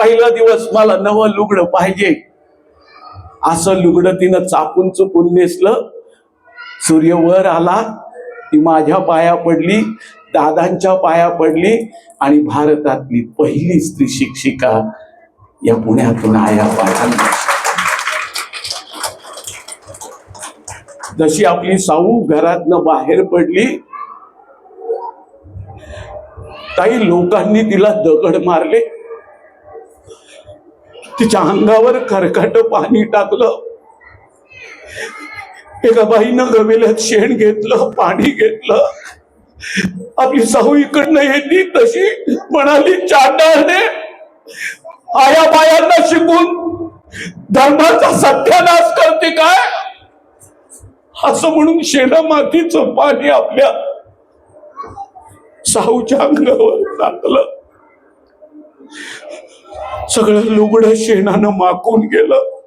पहिला दिवस मला नवं लुगडं पाहिजे. असं लुगडं तिनं चापून चुकून नेसलं. सूर्य वर आला. ती माझ्या पाया पडली. दादांच्या पाया पडली. आणि भारतातली पहिली स्त्री शिक्षिका या पुण्यातून आया पाया जशी आपली साऊ घरातनं बाहेर पडली. काही लोकांनी तिला दगड मारले. तिच्या अंगावर खरकाट पाणी टाकलं. एका बाईनं गवेल्यात शेण घेतलं पाणी घेतलं. आपली साहू इकडनं येते तशी म्हणाली चांडाळणे आया बायांना शिकून धर्माचा सत्यानाश करते काय? असं म्हणून शेण मातीचं पाणी आपल्या साहूच्या अंगावर टाकलं. सगळं लुगड शेणानं माकून गेलं.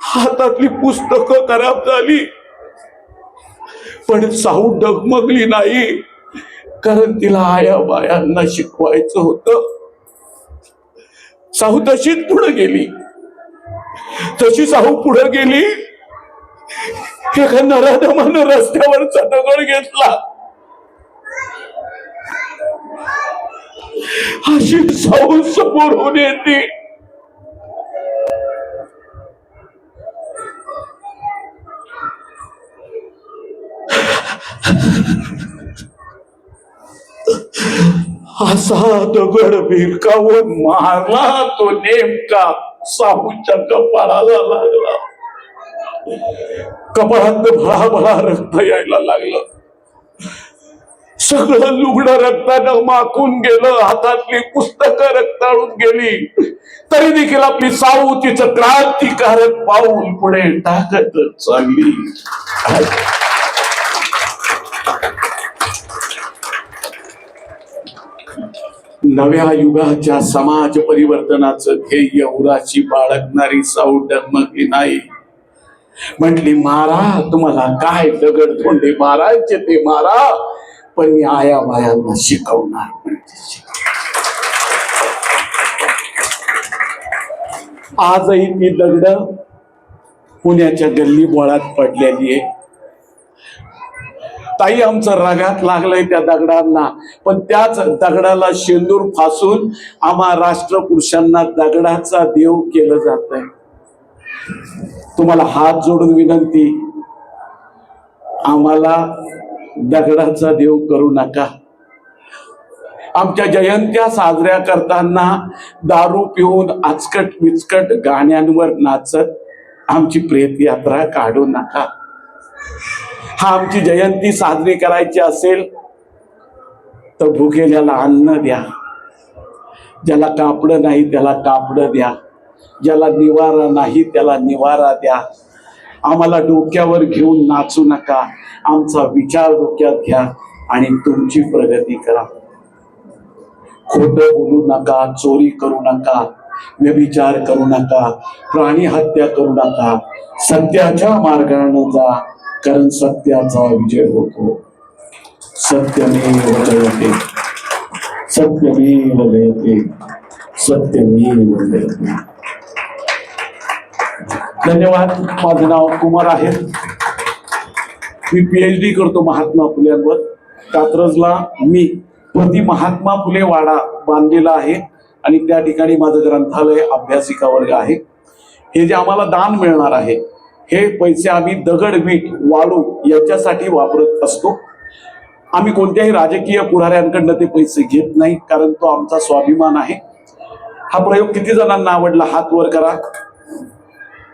हातातली पुस्तकं खराब झाली. पण साऊ डगमगली नाही कारण तिला आया बायांना शिकवायचं होतं. साहू तशीच पुढे गेली. तशी साहू पुढे गेली. एका नराधमानं रस्त्यावरचा दगड घेतला. अशी साहू समोर होऊन येते. असा दगड भिरकावून मारला तो नेमका साहूच्या कपाळाला लागला. कपाळात भळा रक्त यायला लागलं. सगळं लुगडं रक्तानं माखून गेलं हातातली पुस्तकं रक्ताळून गेली. तरी देखील आपली साऊ तिचं क्रांतिकारक पाऊल पुढे टाकत चालली. नव्या युगाच्या समाज परिवर्तनाचं ध्येय उराची बाळगणारी साऊ डगमगली नाही. म्हटली मारा तुम्हाला काय दगड धोंडे मारायचे ते मारा. पण मी आया बायांना शिकवणार म्हणजे आजही ती दगड पुण्याच्या गल्ली बोळात पडलेली आहे. ताई आमचं रागात लागलंय त्या दगडांना पण त्याच दगडाला शेंदूर फासून आम्हा राष्ट्रपुरुषांना दगडाचा देव केलं जात आहे तुम्हाला हात जोडून विनंती आम्हाला दगडाचा देव करू नका. आमच्या जयंत्या साजऱ्या करताना दारू पिऊन आचकट विचकट गाण्यांवर नाचत आमची प्रेत यात्रा काढू नका. हा आमची जयंती साजरी करायची असेल तर भुकेल्याला अन्न द्या. ज्याला कापडं नाही त्याला कापडं द्या. ज्याला निवारा नाही त्याला निवारा द्या. आम्हाला डोक्यावर घेऊन नाचू नका. आमचा विचार डोक्यात घ्या आणि तुमची प्रगती करा. खोट बोलू नका चोरी करू नका व्यभिचार करू नका प्राणी हत्या करू नका. सत्याच्या मार्गाने जा कारण सत्याचा विजय होतो. सत्यमेव जयते. सत्यमेव जयते. सत्यमेव जयते. धन्यवाद. माझं नाव कुमार आहे. मी पीएच डी करतो महात्मा फुल्यांवर. कात्रजला मी प्रति महात्मा फुले वाडा बांधलेला आहे आणि त्या ठिकाणी माझं ग्रंथालय अभ्यासिका वर्ग आहे. हे जे आम्हाला दान मिळणार आहे हे पैसे आम्ही दगड मीठ वाळू याच्यासाठी वापरत असतो. आम्ही कोणत्याही राजकीय पुढाऱ्यांकडनं ते पैसे घेत नाही कारण तो आमचा स्वाभिमान आहे. हा प्रयोग किती जणांना आवडला हात वर करा.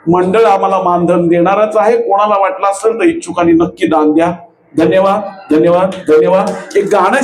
मंडळ आम्हाला मानधन देणारच आहे. कोणाला वाटलं असेल तर इच्छुकांनी नक्की दान द्या. धन्यवाद धन्यवाद धन्यवाद. एक गाणं